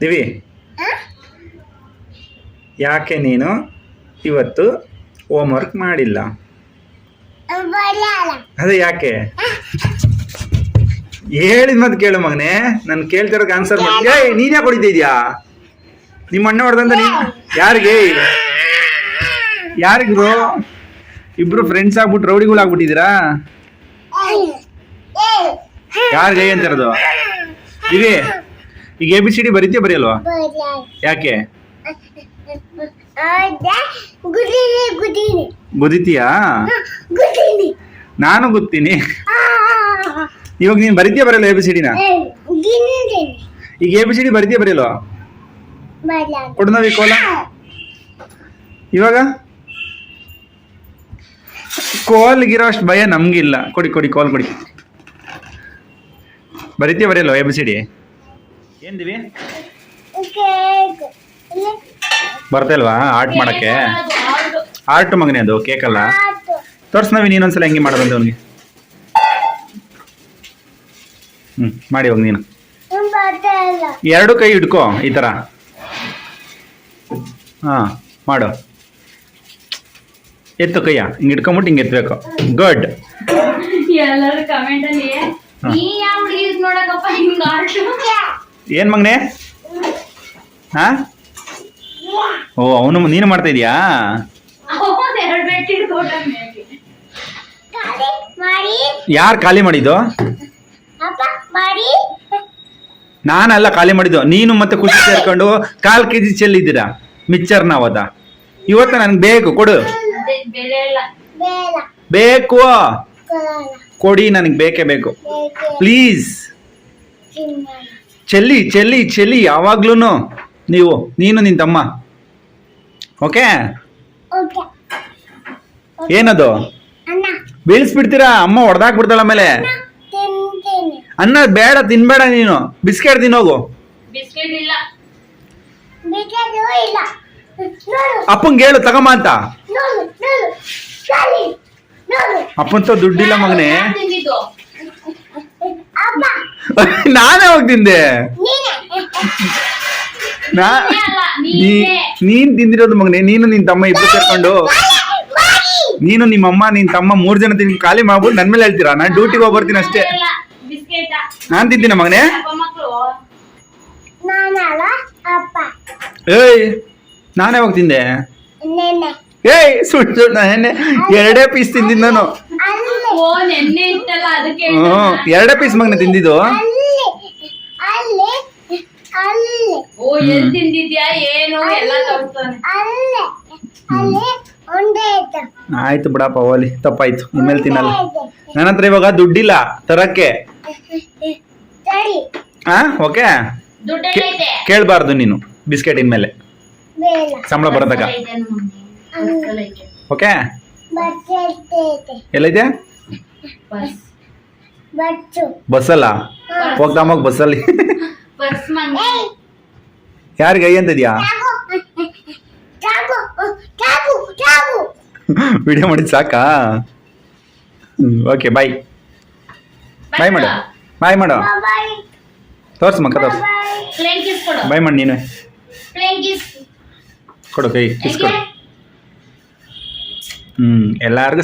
ದಿವಿ ಯಾಕೆ ನೀನು ಇವತ್ತು ಹೋಮ್ವರ್ಕ್ ಮಾಡಿಲ್ಲ? ಅದೇ ಯಾಕೆ? ಹೇಳಿದ ಮತ್ತೆ ಕೇಳು ಮಗನೇ. ನಾನು ಕೇಳ್ತಿರೋಕೆ ಆನ್ಸರ್ ಮಾಡಿ ನೀನ್ ಯಾಕೆ ಹೊಡಿತಿದ್ಯಾ ನಿಮ್ಮ ಅಣ್ಣ ಹೊಡೆದಂತ ನೀನು ಯಾರಿಗೆ? ಯಾರಿಗ್ರು ಇಬ್ರು ಫ್ರೆಂಡ್ಸ್ ಆಗ್ಬಿಟ್ಟು ರೌಡಿಗಳು ಆಗ್ಬಿಟ್ಟಿದ್ದೀರಾ? ಯಾರಿಗೆ ಅಂತಿರೋದು? ಇವಿ ಈಗ ಎ ಬಿ ಸಿ ಡಿ ಬರೀತೀಯ ಬರೆಯಲ್ವಾ? ಯಾಕೆ? ಗುದಿತೀಯಾ? ನಾನು ಗೊತ್ತೀನಿ. ಇವಾಗ ನೀನು ಬರೀತೀಯ ಬರಲ್ಲ ಎ ಬಿ ಸಿ ಡಿನ ಈಗ ಎ ಬಿ ಸಿ ಡಿ ಬರೀತೀಯ ಬರೆಯಲ್ವಾ? ಕೊಡ್ನವಿ ಕೊಡು ನಾವಿ ಕೋಲ ಇವಾಗ? ಕೋಲ್ಗಿರೋ ಅಷ್ಟು ಭಯ ನಮ್ಗಿಲ್ಲ. ಕೊಡಿ ಕೊಡಿ ಕೋಲ್ ಕೊಡಿ. ಬರೀತೀಯ ಬರೆಯಲ್ವ ಎ ಬಿ ಸಿ ಡಿ ಏನ್ದಿವಿ? ಕೇಕ್ ಬರ್ತಾ ಇಲ್ವಾ ಆರ್ಟ್ ಮಾಡಕ್ಕೆ? ಆರ್ಟ್ ಮಗನೇ ಅದು ಕೇಕ್ ಅಲ್ಲ? ತೋರ್ಸ್ ನಾವಿ ನೀನೊಂದ್ಸಲ ಹೆಂಗೆ ಮಾಡೋದಂತ ಅವನಿಗೆ. ಹ್ಮ್ ಮಾಡಿ ಹೋಗಿ ನೀನು. ಎರಡು ಕೈ ಹಿಡ್ಕೋ ಈ ತರ ಹಾಂ ಮಾಡು. ಎತ್ತು ಕೈಯ ಹಿಂಗೆ ಇಟ್ಕೊಂಬಿಟ್ಟು ಹಿಂಗೆ ಎತ್ಬೇಕು. ಗುಡ್ ಎಲ್ಲರೂ ಕಮೆಂಟ್ ಅಲ್ಲಿ ನೀ ಯಾವ ಹುಡುಗಿ ನೋಡಕಪ್ಪ ಹಿಂಗ ಆರ್ಟು ಏನು ಮಗನೇ? ಹಾ? ಓ, ಅವನು ನೀನು ಮಾಡ್ತಾ ಇದೀಯಾ? ಯಾರ್ ಖಾಲಿ ಮಾಡಿದ್ದು? ನಾನಲ್ಲ ಖಾಲಿ ಮಾಡಿದ್ದು. ನೀನು ಮತ್ತೆ ಖುಷಿ ಸೇರ್ಕೊಂಡು ಕಾಲು ಕೆ ಜಿ ಚೆಲ್ಲಿದ್ದೀರಾ ಮಿಕ್ಚರ್ ನಾವದ. ಇವತ್ತು ನನ್ಗೆ ಬೇಕು, ಕೊಡು. ಬೇಕು. ಕೊಡಿ, ನನಗೆ ಬೇಕೇ ಬೇಕು. ಪ್ಲೀಸ್. ಚೆಲ್ಲಿ ಚೆಲ್ಲಿ ಚೆಲ್ಲಿ ಯಾವಾಗ್ಲೂ ನೀವು ನೀನು ನಿನ್ ತಮ್ಮ. ಓಕೆ? ಓಕೆ. ಏನದು? ಅಣ್ಣ ಬೀಳ್ಸ್ಬಿಡ್ತೀರಾ? ಅಮ್ಮ ಹೊಡೆದಾಕ್ಬಿಡ್ತಾಳ ಆಮೇಲೆ. ಅನ್ನ ಬೇಡ ತಿನ್ಬೇಡ ನೀನು. ಬಿಸ್ಕೆಟ್ ತಿನ್ನೋಗು ಬಿಸ್ಕೆಟ್ ಇಲ್ಲ. ಬಿಟ್ಟದು ಇಲ್ಲ. ನೋಡು. ಅಪ್ಪಂಗೆ ಹೇಳು ತಗಮ್ಮ ಅಂತ ಅಪ್ಪಂತ ದುಡ್ಡಿಲ್ಲ ಮಗನೇ. ನಾನೇ ಹೋಗಿ ತಿಂದೆ? ನಾ ನೀ ನೀನೇ. ತಿಂದಿರೋದು ಮಗನೇ ನೀನು ನಿನ್ ತಮ್ಮ ಇಬ್ಬರು ಸೇರ್ಕೊಂಡು. ನೀನು ನಿಮ್ಮ ಅಮ್ಮ ನಿನ್ ತಮ್ಮ ಮೂರ್ ಜನ ತಿನ್ ಖಾಲಿ ಮಾಡ್ಬಿಟ್ಟು ನನ್ ಮೇಲೆ ಹೇಳ್ತೀರಾ? ನಾನು ಡ್ಯೂಟಿಗೆ ಹೋಗಿ ಬರ್ತೀನಿ ಅಷ್ಟೇ. ನಾನ್ ತಿಂತೀನ ಮಗನೇ? ಅಪ್ಪ ಮಕ್ಕಳು ನಾನಲ್ಲ ಅಪ್ಪ. ಏಯ್ ನಾನೇ ಹೋಗಿ ತಿಂದೆ? ಏಯ್ ಸುಳ್ಳು ಸುಳ್ಳು ನಾನೇ ಎರಡೇ ಪೀಸ್ ತಿಂದಿದ್ದು ನಾನು ಅಲ್ಲಿ ಓ ನೆನ್ನೆ ಇತ್ತಲ್ಲ ಅದಕ್ಕೆ ಹ್ಮ್ ಎರಡೇ ಪೀಸ್ ಮಗ್ನ ತಿಂದಿದ್ದು ಓ ಎಲ್ ತಿಂದಿದ್ಯಾ ಏನು ಎಲ್ಲ ತೋರಿಸ್ತಾನೆ ಆಯ್ತು ಬಿಡಪ್ಪ ಓಲಿ ತಪ್ಪಾಯ್ತು ಇನ್ಮೇಲೆ ತಿನ್ನಲ್ಲ ನನ್ನ ಹತ್ರ ಇವಾಗ ದುಡ್ಡಿಲ್ಲ ತರಕ್ಕೆ. ಹಾ ಓಕೆ ದುಡ್ಡು ಐತೆ ಕೇಳಬಾರ್ದು ನೀನು ಬಿಸ್ಕೆಟ್ ಇನ್ಮೇಲೆ ಸಂಬಳ ಬರೋದಾಗ ಬಸ್ಸಲ್ಲಿ. ಓಕೆ? ಎಲ್ಲೈತೆ ಬಸ್. ಹೋಗ್ತಾ ಹೋಗ್ ಬಸ್ಸಲ್ಲಿ. ಬಸ್ ಮಂಗ ಏಯ್. ಯಾರಿಗೆ ಐ ಅಂತಿದ್ಯಾ ವಿಡಿಯೋ ಮಾಡಿದ್ ಸಾಕಾ? ಓಕೆ ಬಾಯ್ ಬಾಯ್ ಮಾಡು. ಬಾಯ್ ಮಾಡು. ತೋರ್ಸ ತೋರ್ಸು ಮಕ್ಕ ತೋರ್ಸು. ಬಾಯ್ ಮಾಡಿ ನೀನು. ಕೊಡು ಕೈ ಕಿಸ್ ಕೊಡು. Mm, el arte